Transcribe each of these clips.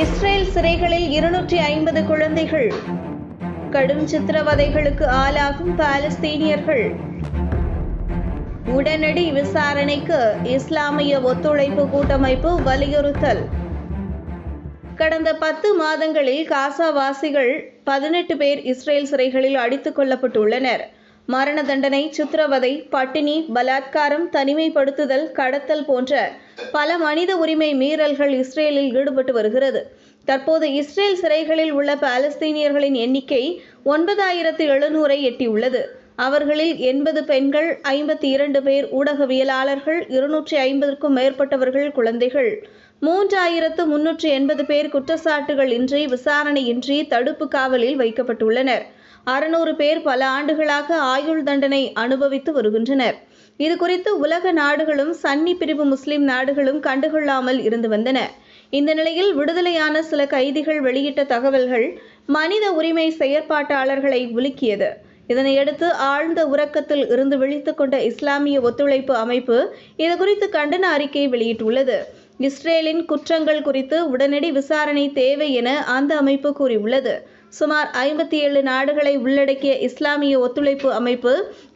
Israel சிறைகளில் இருநூற்றி ஐம்பது குழந்தைகள். கடும் சித்திரவதைகளுக்கு ஆளாகும் பாலஸ்தீனியர்கள். உடனடி விசாரணைக்கு இஸ்லாமிய ஒத்துழைப்பு கூட்டமைப்பு வலியுறுத்தல். கடந்த பத்து மாதங்களில் காசாவாசிகள் பதினெட்டு பேர் இஸ்ரேல் சிறைகளில் அடித்துக் கொல்லப்பட்டுள்ளனர். மரண தண்டனை சித்திரவதை பட்டினி பலாத்காரம் தனிமைப்படுத்துதல் கடத்தல் போன்ற பல மனித உரிமை மீறல்கள் இஸ்ரேலில் ஈடுபட்டு வருகிறது. தற்போது இஸ்ரேல் சிறைகளில் உள்ள பாலஸ்தீனியர்களின் எண்ணிக்கை ஒன்பதாயிரத்து எழுநூறை எட்டியுள்ளது. அவர்களில் எண்பது பெண்கள் ஐம்பத்தி இரண்டு பேர் ஊடகவியலாளர்கள் இருநூற்றி ஐம்பதுக்கும் மேற்பட்டவர்கள் குழந்தைகள். மூன்றாயிரத்து முன்னூற்று எண்பது பேர் குற்றச்சாட்டுகள் இன்றி விசாரணையின்றி தடுப்பு காவலில் வைக்கப்பட்டுள்ளனர். அறுநூறு பேர் பல ஆண்டுகளாக ஆயுள் தண்டனை அனுபவித்து வருகின்றனர். இது குறித்து உலக நாடுகளும் சன்னி பிரிவு முஸ்லிம் நாடுகளும் கண்டுகொள்ளாமல் இருந்து வந்தன. இந்த நிலையில் விடுதலையான சில கைதிகள் வெளியிட்ட தகவல்கள் மனித உரிமை செயற்பாட்டாளர்களை உலுக்கியது. இதனையடுத்து ஆழ்ந்த உறக்கத்தில் இருந்து விழித்துக் கொண்ட இஸ்லாமிய ஒத்துழைப்பு அமைப்பு இது குறித்து கண்டன அறிக்கை வெளியிட்டுள்ளது. இஸ்ரேலின் குற்றங்கள் குறித்து உடனடி விசாரணை தேவை என அந்த அமைப்பு கூறியுள்ளது. சுமார் ஐம்பத்தி ஏழு நாடுகளை உள்ளடக்கிய இஸ்லாமிய ஒத்துழைப்பு அமைப்பு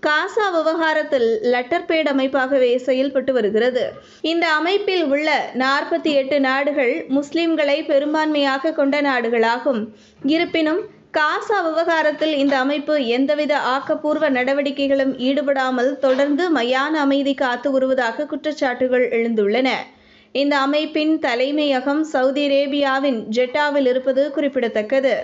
காசா விவகாரத்தில் லெட்டர் பேட் அமைப்பாகவே செயல்பட்டு வருகிறது. இந்த அமைப்பில் உள்ள நாற்பத்தி எட்டு நாடுகள் முஸ்லிம்களை பெரும்பான்மையாக கொண்ட நாடுகளாகும். இருப்பினும் காசா விவகாரத்தில் இந்த அமைப்பு எந்தவித ஆக்கப்பூர்வ நடவடிக்கைகளும் ஈடுபடாமல் தொடர்ந்து மயான அமைதி காத்து வருவதாக குற்றச்சாட்டுகள் எழுந்துள்ளன. இந்த அமைப்பின் தலைமையகம் சவுதி அரேபியாவின் ஜெட்டாவில் இருப்பது குறிப்பிடத்தக்கது.